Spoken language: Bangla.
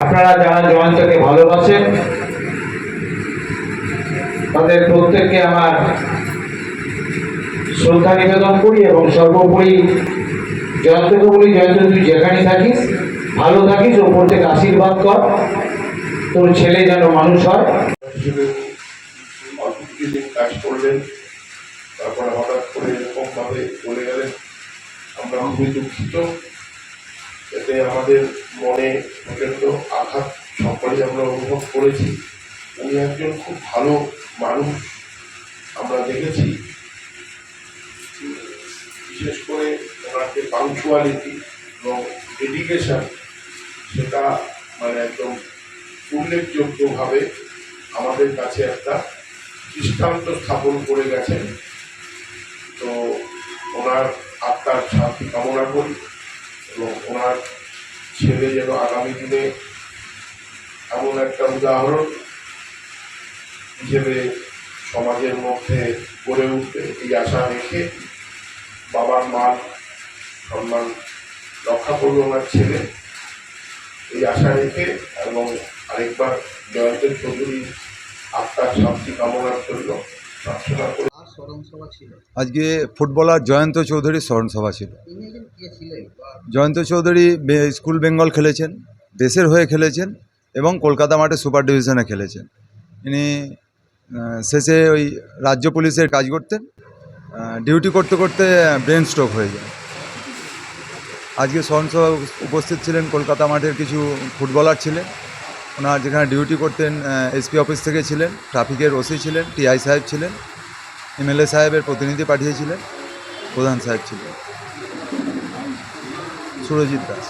আপনারা যারা জয়ন্তকে ভালোবাসেন, তাদের প্রত্যেককে আমার শ্রদ্ধা নিবেদন করি এবং সর্বোপরি জয়ন্তকে বলি, জয়ন্ত, তুই যেখানে থাকিস, ভালো থাকিস ওপর থেকে আশীর্বাদ কর, তোর ছেলে যেন মানুষ হয়। অল্প কিছুদিন কাজ করলেন তারপরে হঠাৎ করে এরকম ভাবে চলে গেলেন। আমরা খুবই দুঃখিত। এতে আমাদের মনে প্রচণ্ড আঘাত সকলেই আমরা অনুভব করেছি। উনি একজন খুব ভালো মানুষ। আমরা দেখেছি। বিশেষ করে ওনার যে পাংচুয়ালিটি এবং ডেডিকেশন সেটা মানে একদম উল্লেখযোগ্যভাবে আমাদের কাছে একটা দৃষ্টান্ত স্থাপন করে গেছেন। তো ওনার আত্মার শান্তি কামনা করি। এবং ওনার ছেলে যেন আগামী দিনে এমন একটা উদাহরণ হিসেবে সমাজের মধ্যে গড়ে উঠবে, এই আশা রেখে বাবার মান সম্মান রক্ষা করবে ওনার ছেলে, এই আশা রেখে এবং আরেকবার জয়ন্ত চৌধুরী আত্মার শান্তি কামনার জন্য আজকে ফুটবলার জয়ন্ত চৌধুরীর স্মরণসভা ছিল। জয়ন্ত চৌধুরী স্কুল বেঙ্গল খেলেছেন, দেশের হয়ে খেলেছেন এবং কলকাতা মাঠে সুপার ডিভিশনে খেলেছেন। ইনি শেষে ওই রাজ্য পুলিশের কাজ করতেন ডিউটি করতে করতে ব্রেন স্ট্রোক হয়ে যায়। আজকে স্মরণসভা উপস্থিত ছিলেন, কলকাতা মাঠের কিছু ফুটবলার ছিলেন। ওনার যেখানে ডিউটি করতেন এসপি অফিস থেকে ছিলেন, ট্রাফিকের ওসি ছিলেন, টিআই সাহেব ছিলেন, এমএলএ সাহেবের প্রতিনিধি পাঠিয়েছিলেন, প্রধান সাহেব ছিলেন। সুরজিৎ দাস।